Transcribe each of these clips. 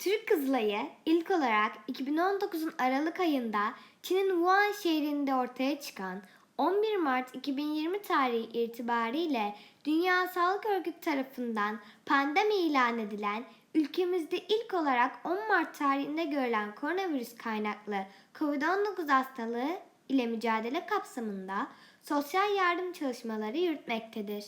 Türk Kızılayı ilk olarak 2019'un Aralık ayında Çin'in Wuhan şehrinde ortaya çıkan 11 Mart 2020 tarihi itibariyle Dünya Sağlık Örgütü tarafından pandemi ilan edilen ülkemizde ilk olarak 10 Mart tarihinde görülen koronavirüs kaynaklı COVID-19 hastalığı ile mücadele kapsamında sosyal yardım çalışmaları yürütmektedir.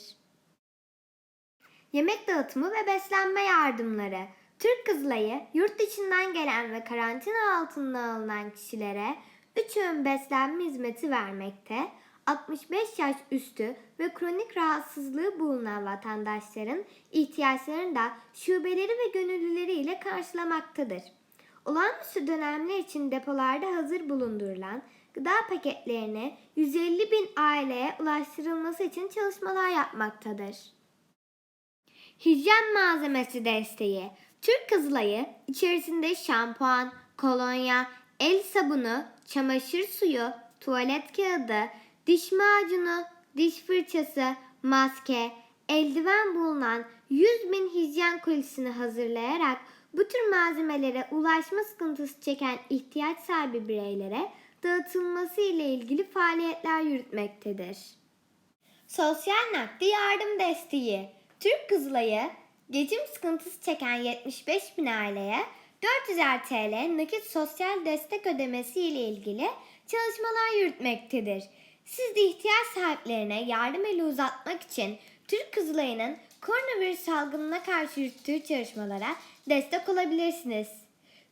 Yemek dağıtımı ve beslenme yardımları. Türk Kızılayı yurt içinden gelen ve karantina altına alınan kişilere 3 öğün beslenme hizmeti vermekte, 65 yaş üstü ve kronik rahatsızlığı bulunan vatandaşların ihtiyaçlarını da şubeleri ve gönüllüleri ile karşılamaktadır. Olağanüstü dönemler için depolarda hazır bulundurulan gıda paketlerini 150 bin aileye ulaştırılması için çalışmalar yapmaktadır. Hijyen malzemesi desteği. Türk Kızılayı içerisinde şampuan, kolonya, el sabunu, çamaşır suyu, tuvalet kağıdı, diş macunu, diş fırçası, maske, eldiven bulunan 100 bin hijyen kolisini hazırlayarak bu tür malzemelere ulaşma sıkıntısı çeken ihtiyaç sahibi bireylere dağıtılması ile ilgili faaliyetler yürütmektedir. Sosyal nakdi yardım desteği. Türk Kızılayı geçim sıkıntısı çeken 75 bin aileye 400'er TL nakit sosyal destek ödemesi ile ilgili çalışmalar yürütmektedir. Siz de ihtiyaç sahiplerine yardım eli uzatmak için Türk Kızılayı'nın koronavirüs salgınına karşı yürüttüğü çalışmalara destek olabilirsiniz.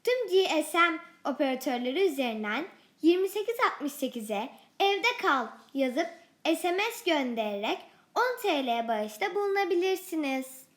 Tüm GSM operatörleri üzerinden 2868'e evde kal yazıp SMS göndererek 10 TL bağışta bulunabilirsiniz.